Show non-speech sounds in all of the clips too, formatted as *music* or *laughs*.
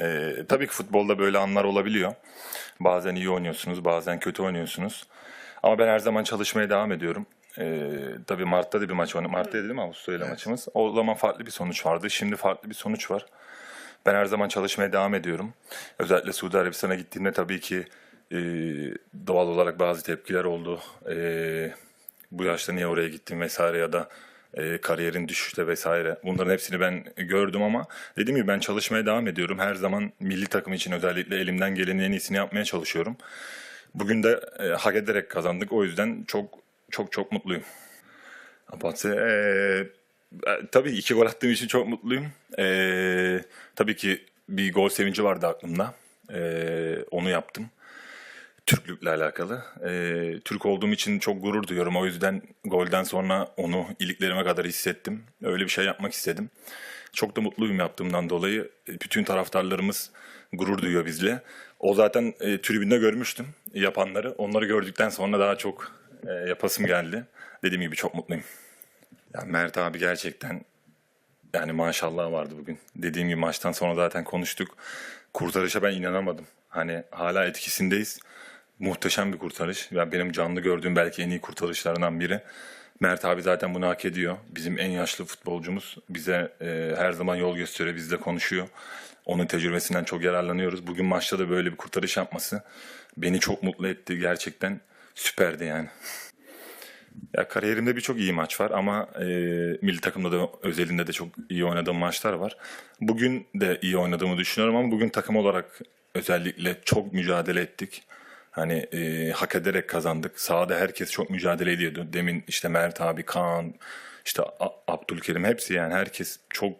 Ee, tabii ki futbolda böyle anlar olabiliyor. Bazen iyi oynuyorsunuz, bazen kötü oynuyorsunuz. Ama ben her zaman çalışmaya devam ediyorum. Ee, tabii Mart'ta da bir maç oynadım. Mart'ta değil mi Avusturya ile maçımız? O zaman farklı bir sonuç vardı. Şimdi farklı bir sonuç var. Ben her zaman çalışmaya devam ediyorum. Özellikle Suudi Arabistan'a gittiğimde tabii ki e, doğal olarak bazı tepkiler oldu. E, bu yaşta niye oraya gittim vesaire ya da e, kariyerin düşüşte vesaire. Bunların hepsini ben gördüm ama dediğim gibi ben çalışmaya devam ediyorum. Her zaman milli takım için özellikle elimden gelenin en iyisini yapmaya çalışıyorum. Bugün de e, hak ederek kazandık. O yüzden çok çok çok mutluyum. Abatse, e, e, tabii iki gol attığım için çok mutluyum. E, tabii ki bir gol sevinci vardı aklımda. E, onu yaptım. Türklükle alakalı. E, Türk olduğum için çok gurur duyuyorum. O yüzden golden sonra onu iliklerime kadar hissettim. Öyle bir şey yapmak istedim. Çok da mutluyum yaptığımdan dolayı. E, Bütün taraftarlarımız gurur duyuyor bizle. O zaten e, tribünde görmüştüm yapanları. Onları gördükten sonra daha çok e, yapasım geldi. Dediğim gibi çok mutluyum. Ya Mert abi gerçekten yani maşallah vardı bugün. Dediğim gibi maçtan sonra zaten konuştuk. Kurtarışa ben inanamadım. Hani hala etkisindeyiz. Muhteşem bir kurtarış. Ya benim canlı gördüğüm belki en iyi kurtarışlarından biri. Mert abi zaten bunu hak ediyor. Bizim en yaşlı futbolcumuz. Bize e, her zaman yol gösteriyor, bizle konuşuyor. Onun tecrübesinden çok yararlanıyoruz. Bugün maçta da böyle bir kurtarış yapması beni çok mutlu etti. Gerçekten süperdi yani. Ya kariyerimde birçok iyi maç var ama e, milli takımda da özelinde de çok iyi oynadığım maçlar var. Bugün de iyi oynadığımı düşünüyorum ama bugün takım olarak özellikle çok mücadele ettik. Hani e, hak ederek kazandık. Sahada herkes çok mücadele ediyordu. Demin işte Mert abi, Kaan, işte Abdülkerim hepsi yani herkes çok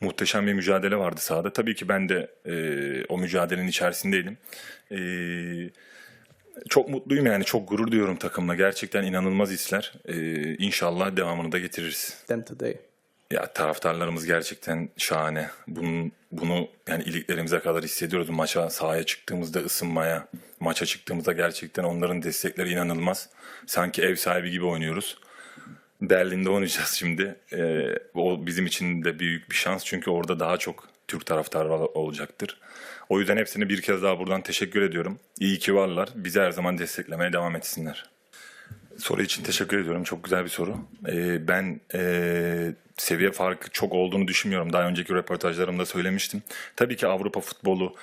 muhteşem bir mücadele vardı sahada. Tabii ki ben de e, o mücadelenin içerisindeydim. E, çok mutluyum yani çok gurur duyuyorum takımla. Gerçekten inanılmaz hisler. Ee, inşallah devamını da getiririz. them today? Ya taraftarlarımız gerçekten şahane. Bunun, bunu yani iliklerimize kadar hissediyoruz. Maça sahaya çıktığımızda ısınmaya, maça çıktığımızda gerçekten onların destekleri inanılmaz. Sanki ev sahibi gibi oynuyoruz. Berlin'de oynayacağız şimdi. Ee, o bizim için de büyük bir şans çünkü orada daha çok Türk taraftarı olacaktır. O yüzden hepsine bir kez daha buradan teşekkür ediyorum. İyi ki varlar. Bizi her zaman desteklemeye devam etsinler. Soru için teşekkür ediyorum. Çok güzel bir soru. Ee, ben e, seviye farkı çok olduğunu düşünmüyorum. Daha önceki röportajlarımda söylemiştim. Tabii ki Avrupa futbolu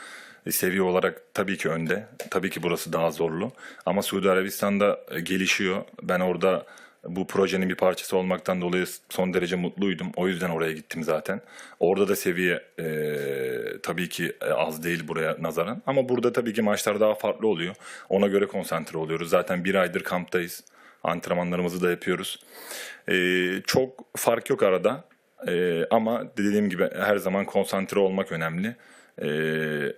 e, seviye olarak tabii ki önde. Tabii ki burası daha zorlu. Ama Suudi Arabistan'da e, gelişiyor. Ben orada bu projenin bir parçası olmaktan dolayı son derece mutluydum. O yüzden oraya gittim zaten. Orada da seviye e, tabii ki e, az değil buraya nazaran. Ama burada tabii ki maçlar daha farklı oluyor. Ona göre konsantre oluyoruz. Zaten bir aydır kamptayız. Antrenmanlarımızı da yapıyoruz. E, çok fark yok arada. E, ama dediğim gibi her zaman konsantre olmak önemli. E,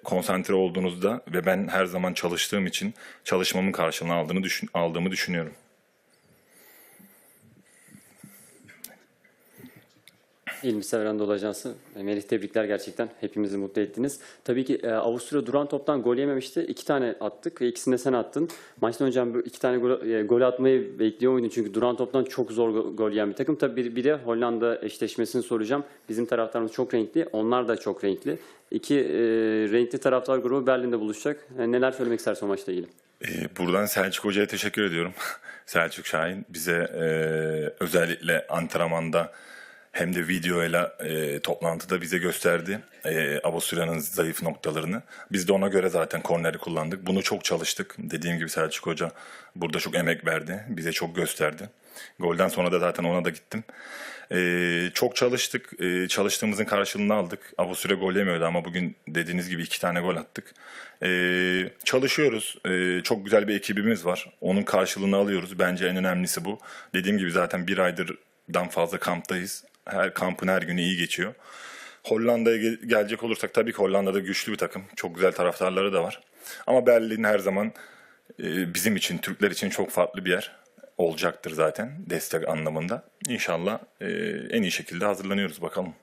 konsantre olduğunuzda ve ben her zaman çalıştığım için çalışmamın karşılığını aldığını düşün, aldığımı düşünüyorum. İlmi Sever Anadolu Ajansı. E, Melih tebrikler gerçekten. Hepimizi mutlu ettiniz. Tabii ki e, Avusturya duran toptan gol yememişti. İki tane attık ve ikisini de sen attın. Maçtan önce iki tane gol, e, gol atmayı bekliyor muydun? Çünkü duran toptan çok zor go- gol yiyen bir takım. Tabii bir, bir de Hollanda eşleşmesini soracağım. Bizim taraftarımız çok renkli. Onlar da çok renkli. İki e, renkli taraftar grubu Berlin'de buluşacak. E, neler söylemek istersin o maçla ilgili? Ee, Buradan Selçuk Hoca'ya teşekkür ediyorum. *laughs* Selçuk Şahin bize e, özellikle antrenmanda hem de videoyla e, toplantıda bize gösterdi e, Avusturya'nın zayıf noktalarını. Biz de ona göre zaten korneri kullandık. Bunu çok çalıştık. Dediğim gibi Selçuk Hoca burada çok emek verdi. Bize çok gösterdi. Golden sonra da zaten ona da gittim. E, çok çalıştık. E, çalıştığımızın karşılığını aldık. Avusturya gol yemiyordu ama bugün dediğiniz gibi iki tane gol attık. E, çalışıyoruz. E, çok güzel bir ekibimiz var. Onun karşılığını alıyoruz. Bence en önemlisi bu. Dediğim gibi zaten bir aydan fazla kamptayız. Her kampın her günü iyi geçiyor. Hollanda'ya gel- gelecek olursak tabii ki Hollanda'da güçlü bir takım. Çok güzel taraftarları da var. Ama Berlin her zaman e, bizim için, Türkler için çok farklı bir yer olacaktır zaten destek anlamında. İnşallah e, en iyi şekilde hazırlanıyoruz bakalım.